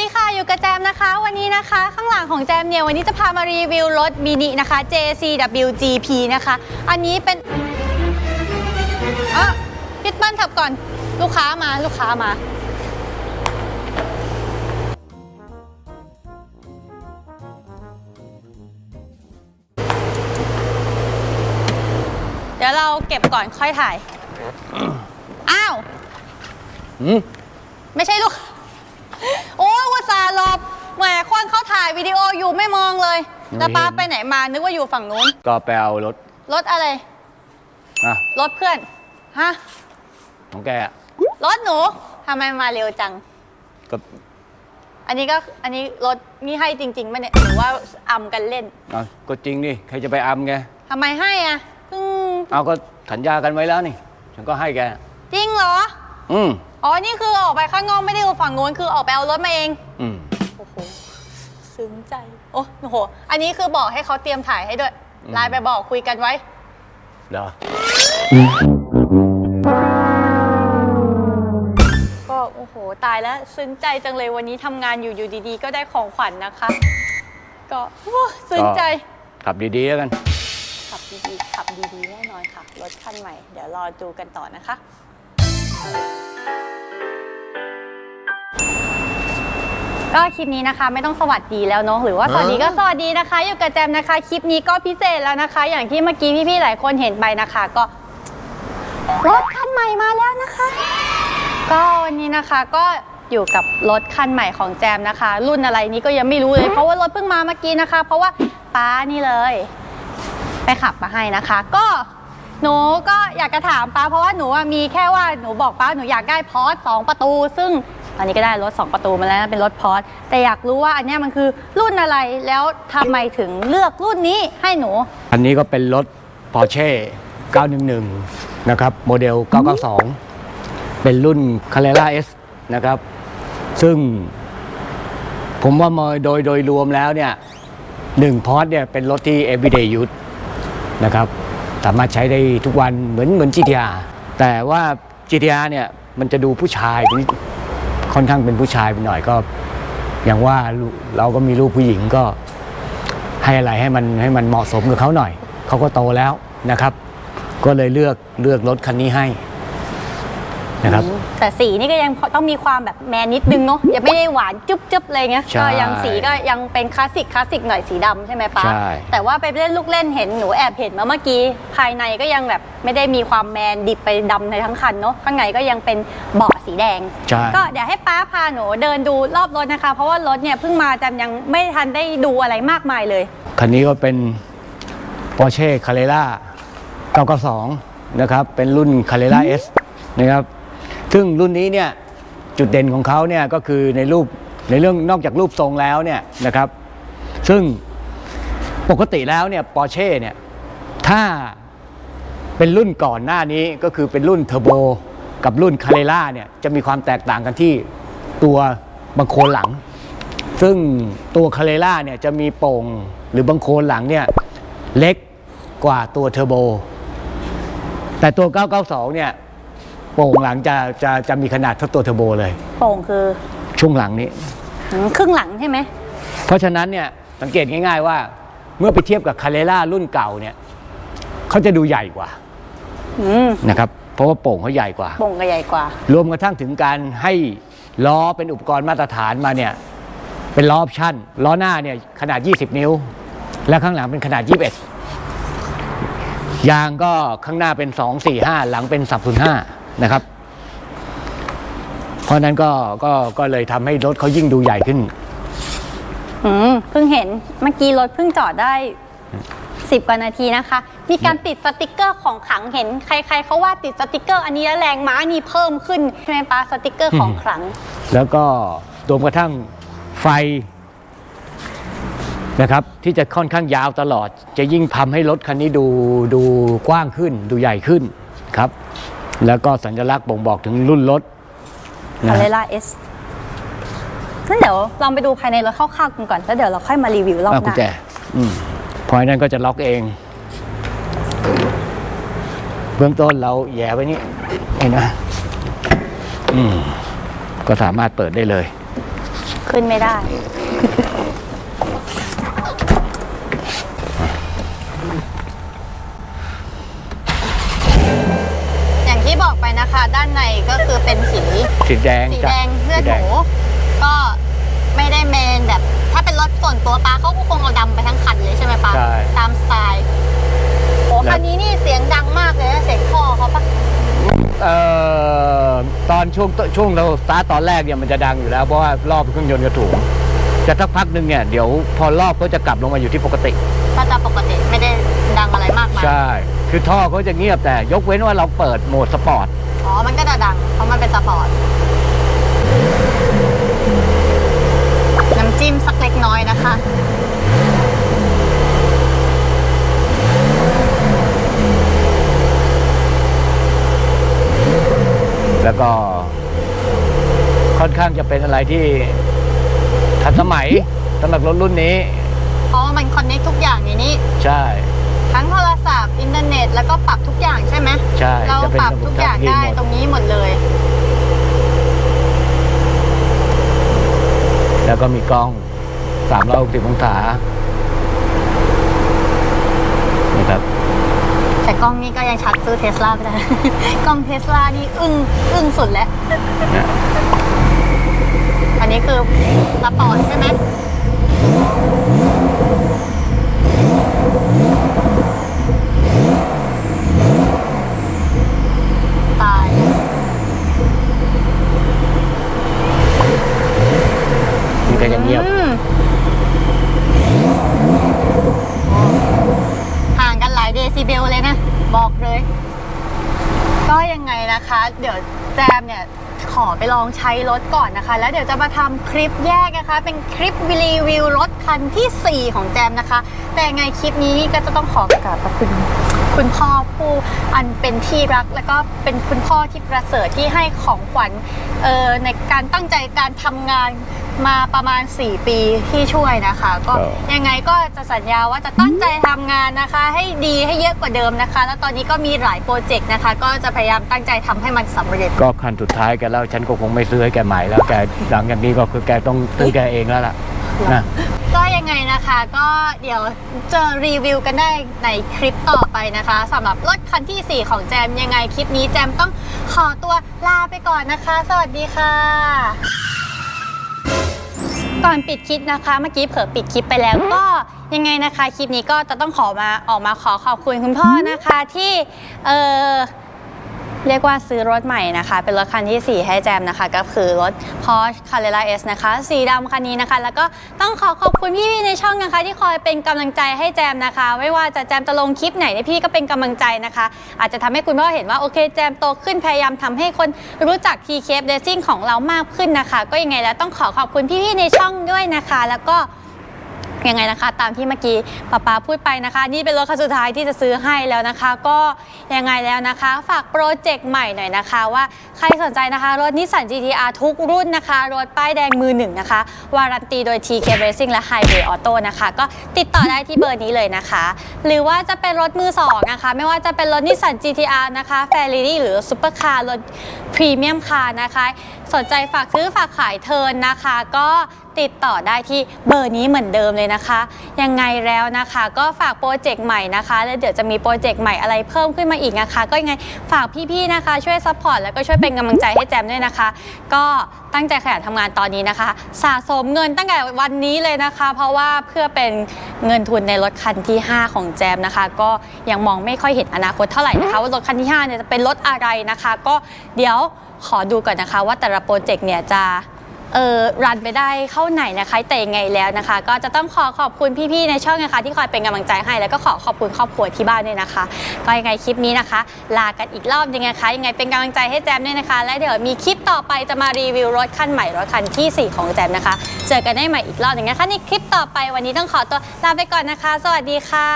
ดีค่ะ อยู่กับแจมนะคะ วันนี้นะคะ ข้างหลังของแจมเนี่ย วันนี้จะพามารีวิวรถมินินะคะ JCWGP นะคะ อันนี้เป็นอะพิดเปิ้ลถับก่อน ลูกค้ามาลูกค้ามาเดี๋ยวเราเก็บก่อนค่อยถ่าย อ้าวอืมไม่ใช่ลูกโอ้อุตส่า ห์หลบแหมคนเขาถ่ายวิดีโออยู่ไม่มองเลยแล้วป้าไปไหนมานึกว่าอยู่ฝั่งนู้น ก็ไปเอารถ รถอะไรอะรถเพื่อน ฮะ ของแกอะรถหนูทำไมมาเร็วจัง ก็อันนี้ก็อันนี้รถนี่ให้จริงๆไหมเนี่ยหรือว่าอำกันเล่นเอาก็จริงดิใครจะไปอำแกทำไมให้อะเพิ่งเอาก็สัญญากันไว้แล้วนี่ ฉันก็ให้แก จริงเหรอ อืม อ๋อ นี่คือออกไปข้างนอกไม่ได้อยู่ฝั่งนู้นคือออกไปเอารถมาเอง อืมโอ้โห ซึ้งใจ โอ้โห อันนี้คือบอกให้เขาเตรียมถ่ายให้ด้วย ไลน์ไปบอกคุยกันไว้เดี๋ยวก็โอ้โห ตายแล้วซึ้งใจจังเลยวันนี้ทำงานอยู่อยู่ดีๆ ก็ได้ของขวัญนะคะ ก็โอ้ซึ้งใจ ขับดีๆแล้วกัน ขับดีๆ ขับดีๆ แน่นอนค่ะ รถคันใหม่ เดี๋ยวรอดูกันต่อนะคะ ก็คลิปนี้นะคะไม่ต้องสวัสดีแล้วเนาะหรือว่าสวัสดีก็สวัสดีนะคะ อยู่กับแจมนะคะ คลิปนี้ก็พิเศษแล้วนะคะ อย่างที่เมื่อกี้พี่ๆหลายคนเห็นไปนะคะ ก็รถคันใหม่มาแล้วนะคะ ก็วันนี้นะคะก็อยู่กับรถคันใหม่ของแจมนะคะ รุ่นอะไรนี้ก็ยังไม่รู้เลย เพราะว่ารถเพิ่งมาเมื่อกี้นะคะ เพราะว่าป้านี่เลย ไปขับมาให้นะคะ ก็ หนูก็อยากจะถามป้าเพราะว่าหนูอะมีแค่ว่าหนูบอกป้าหนูอยากได้พอร์ตสองประตู ซึ่งตอนนี้ก็ได้รถ2ประตูมาแล้วนะเป็นรถพอร์ตแต่อยากรู้ว่าอันเนี้ยมันคือรุ่นอะไรแล้วทำไมถึงเลือกรุ่นนี้ให้หนู อันนี้ก็เป็นรถ Porsche 911 นะครับ โมเดล 992 เป็นรุ่น Carrera S นะครับ ซึ่งผมว่ามาโดยโดยรวมแล้วเนี่ยหนึ่งพอร์ตเนี่ยเป็นรถที่ everyday use นะครับ สามารถใช้ได้ทุกวันเหมือนเหมือน GTR แต่ว่า GTR เนี่ยมันจะดูผู้ชายค่อนข้างเป็นผู้ชายไปหน่อยก็ อย่างว่าเราก็มีลูกผู้หญิงก็ให้อะไรให้มันให้มันเหมาะสมกับเขาหน่อย เขาก็โตแล้วนะครับ ก็เลยเลือกเลือกรถคันนี้ให้นะครับ แต่สีนี่ก็ยังพอต้องมีความแบบแมนนิดนึงเนาะยังไม่ได้หวานจุ๊บจุ๊บๆเลยเงี้ยใช่ก็ยังสีก็ยังเป็นคลาสสิกคลาสสิกหน่อยสีดำใช่ไหมป้าใช่ แต่ว่าไปเล่นลูกเล่นเห็นหนูแอบเห็นมาเมื่อกี้ ภายในก็ยังแบบไม่ได้มีความแมนดิบไปดำในทั้งคันเนาะข้างในก็ยังเป็นเบาะสีแดง ใช่ ก็เดี๋ยวให้ป้าพาหนูเดินดูรอบรถนะคะ เพราะว่ารถเนี่ยเพิ่งมาจำยังไม่ทันได้ดูอะไรมากมายเลย คันนี้ก็เป็น Porsche Carrera 992 นะครับ เป็นรุ่น Carrera S นะครับ ซึ่งรุ่นนี้เนี่ยจุดเด่นของเขาเนี่ยก็คือในรูปในเรื่องนอกจากรูปทรงแล้วเนี่ยนะครับ ซึ่งปกติแล้วเนี่ย Porsche เนี่ยถ้าเป็นรุ่นก่อนหน้านี้ก็คือเป็นรุ่นเทอร์โบกับรุ่น Carrera เนี่ยจะมีความแตกต่างกันที่ตัวบังโคลนหลัง ซึ่งตัวคาเรล่าเนี่ยจะมีโป่งหรือบางโคลนหลังเนี่ยเล็กกว่าตัวเทอร์โบแต่ตัว 992 เนี่ย โป่งหลังจะจะจะมีขนาดเท่าตัวเทอร์โบเลย โป่งคือช่วงหลังนี้ อืมครึ่งหลังใช่ไหม เพราะฉะนั้นเนี่ยสังเกตง่ายๆว่าเมื่อไปเทียบกับคาเรล่ารุ่นเก่าเนี่ยเขาจะดูใหญ่กว่าอืมนะครับเพราะว่าโป่งเขาใหญ่กว่า โป่งก็ใหญ่กว่า รวมกระทั่งถึงการให้ล้อเป็นอุปกรณ์มาตรฐานมาเนี่ยเป็นล้อออปชั่นล้อหน้าเนี่ยขนาด 20 นิ้ว และข้างหลังเป็นขนาด 21 ยางก็ข้างหน้าเป็น 2 4 5 หลังเป็น 305 นะครับ เพราะฉะนั้นก็ก็ก็เลยทำให้รถเขายิ่งดูใหญ่ขึ้น อืมเพิ่งเห็นเมื่อกี้รถเพิ่งจอดได้สิบกว่านาทีนะคะ มีการติดสติกเกอร์ของขลังเห็น ใคร ๆเขาว่าติดสติกเกอร์ อันนี้แล้วแรงม้านี่เพิ่มขึ้นใช่ไหมป้าสติกเกอร์ของขลัง แล้วก็รวมกระทั่งไฟนะครับ ที่จะค่อนข้างยาวตลอด จะยิ่งทำให้รถคันนี้ดูดูกว้างขึ้น ดูใหญ่ขึ้นครับ แล้วก็สัญลักษณ์บ่งบอกถึงรุ่นรถคานะเรล่าเอสงั้นเดี๋ยวลองไปดูภายในรถคร่าวๆกันก่อน แล้วเดี๋ยวเราค่อยมารีวิวรอบอะหกุญน้าแจอืมเพราะฉะนั้นก็จะล็อกเอง เบื้องต้นเราแหย่ไว้นี่เห็นไหมอืมก็สามารถเปิดได้เลยคือขึ้นไม่ได้ อย่างที่บอกไป นะคะ ด้านในก็คือเป็นสีสีแดงสีจ้ะแดงเลือดสีหแงมูก็ไม่ได้เมนแบบ ถ้าเป็นรถส่วนตัวป้าเขาก็คงเอาดำไปทั้งคันเลยใช่ไหมป้าใช่ ตามสไตล์โอ้แล้วคันนี้นี่เสียงดังมากเลยนะเสียงท่อเขาปะเอ่อตอนช่วงช่วงเราสตาร์ทตอนแรกเนี่ยมันจะดังอยู่แล้วเพราะว่ารอบเครื่องยนต์กระถูงจะสักพักหนึ่งเนี่ยเดี๋ยวพอรอบก็จะกลับลงมาอยู่ที่ปกติ ก็จะปกติไม่ได้ดังอะไรมากมายใช่ คือท่อเขาจะเงียบแต่ยกเว้นว่าเราเปิดโหมดสปอร์ต อ๋อ มันก็จะดัง เพราะมันเป็นสปอร์ต น้ำจิ้มสักเล็กน้อยนะคะแล้วก็ค่อนข้างจะเป็นอะไรที่ทันสมัยสำหรับรถรุ่นนี้เพราะว่ามันคอนเนคทุกอย่างในนี้ ใช่ ทั้งโทรศัพท์อินเทอร์เน็ตแล้วก็ปรับทุกอย่างใช่ไหมใช่เราจะเป็นปรับระบบทุกอย่างทัชสกรีนได้หมดตรงนี้หมดเลย แล้วก็มีกล้อง360องศานะครับแต่กล้องนี้ก็ยังชัดซื้อเทสลาไม่ได้ กล้องเทสลานี่อึ้งอึ้งสุดแล้วเนี่ยอันนี้คือสปอร์ตใช่ไหมตาย มันก็จะเงียบ อืมห่างกันหลายเด ซิเบลเลยนะ บอกเลย ก็ยังไงนะคะ เดี๋ยวแจมเนี่ยขอไปลองใช้รถก่อนนะคะ แล้วเดี๋ยวจะมาทำคลิปแยกนะคะ เป็นคลิปรีวิวรถคันทีสี่4 ของแจมนะคะ แต่ยังไงคลิปนี้ก็จะต้องขอกราบขอบคุณ คุณพ่อผู้อันเป็นที่รัก แล้วก็เป็นคุณพ่อที่ประเสริฐที่ให้ของขวัญเอ่อในการตั้งใจการทำงานมาประมาณ 4 ปีที่ช่วยนะคะ ก็ครับยังไงก็จะสัญญาว่าจะตั้งใจทำงานนะคะ ให้ดีให้เยอะกว่าเดิมนะคะ แล้วตอนนี้ก็มีหลายโปรเจกต์นะคะ ก็จะพยายามตั้งใจทำให้มันสำเร็จ ก็คันสุดท้ายแกแล้วฉันก็คงไม่ซื้อให้แกใหม่แล้วแกหลังจากนี้ก็คือแกต้องซื้อแกเองแล้วล่ะนะ ก็ยังไงนะคะ ก็เดี๋ยวเจอรีวิวกันได้ในคลิปต่อไปนะคะสำหรับรถคันทีสี่ 4 ของแจมยังไงคลิปนี้แจมต้องขอตัวลาไปก่อนนะคะ สวัสดีค่ะ ก่อนปิดคลิปนะคะ เมื่อกี้เผลอปิดคลิปไปแล้วก็ยังไงนะคะ คลิปนี้ก็จะต้องขอมาออกมาขอขอบคุณคุณพ่อนะคะที่เออ เรียกว่าซื้อรถใหม่นะคะ เป็นรถคันทีสี่ 4 ให้แจมนะคะ ก็คือรถ Porsche Carrera S นะคะ สีดำคันนี้นะคะ แล้วก็ต้องขอขอบคุณพี่ๆในช่องนะคะ ที่คอยเป็นกำลังใจให้แจมนะคะ ไม่ว่าจะแจมจะลงคลิปไหนเนี่ยพี่ก็เป็นกำลังใจนะคะ อาจจะทำให้คุณพ่อเห็นว่าโอเคแจมโตขึ้นพยายามทำให้คนรู้จัก TK Racing ของเรามากขึ้นนะคะ ก็ยังไงแล้วต้องขอขอบคุณพี่ๆในช่องด้วยนะคะ แล้วก็ ยังไงนะคะ ตามที่เมื่อกี้ป้าป๊าพูดไปนะคะ นี่เป็นรถคันสุดท้ายที่จะซื้อให้แล้วนะคะ ก็ยังไงแล้วนะคะ ฝากโปรเจกต์ใหม่หน่อยนะคะ ว่าใครสนใจนะคะรถนิสสัน GTR ทุกรุ่นนะคะ รถป้ายแดงมือหนึ่งนะคะ วารันตีโดย TK Racing และ Highway Auto นะคะ ก็ติดต่อได้ที่เบอร์นี้เลยนะคะ หรือว่าจะเป็นรถมือสองนะคะ ไม่ว่าจะเป็นรถนิสสัน GTR นะคะ f a i r y หรือซุปเปอร์คาร์รถพรีเมียมคาร์นะคะสนใจฝากซื้อฝากขายเทิร์นนะคะ ก็ติดต่อได้ที่เบอร์นี้เหมือนเดิมเลยนะคะ ยังไงแล้วนะคะ ก็ฝากโปรเจกต์ใหม่นะคะแล้วเดี๋ยวจะมีโปรเจกต์ใหม่อะไรเพิ่มขึ้นมาอีกนะคะ ก็ยังไงฝากพี่ๆนะคะ ช่วยซัพพอร์ตแล้วก็ช่วยเป็นกำลังใจให้แจมด้วยนะคะ ก็ตั้งใจขยันทำงานตอนนี้นะคะ สะสมเงินตั้งแต่วันนี้เลยนะคะ เพราะว่าเพื่อเป็น เงินทุนในรถคันที่ 5 ของแจมนะคะ ก็ยังมองไม่ค่อยเห็นอนาคตเท่าไหร่นะคะ ว่ารถคันที่5เนี่ยจะเป็นรถอะไรนะคะ ก็เดี๋ยวขอดูก่อนนะคะ ว่าแต่ละโปรเจกต์เนี่ยจะ เออรันไปได้เข้าไหนนะคะ แต่ยังไงแล้วนะคะ ก็จะต้องขอขอบคุณพี่ๆในช่องนะคะ ที่คอยเป็นกำลังใจให้แล้วก็ขอขอบคุณครอบครัวที่บ้านด้วยนะคะ ก็ยังไงคลิปนี้นะคะ ลากันอีกรอบยังไงคะยังไงเป็นกำลังใจให้แจมด้วยนะคะ และเดี๋ยวมีคลิปต่อไปจะมารีวิวรถคันใหม่รถคันทีสี่4 ของแจมนะคะ เจอกันได้ใหม่อีกรอบหนึงนะคะในคลิปต่อไปวันนี้ต้องขอตัวลาไปก่อนนะคะ สวัสดีค่ะ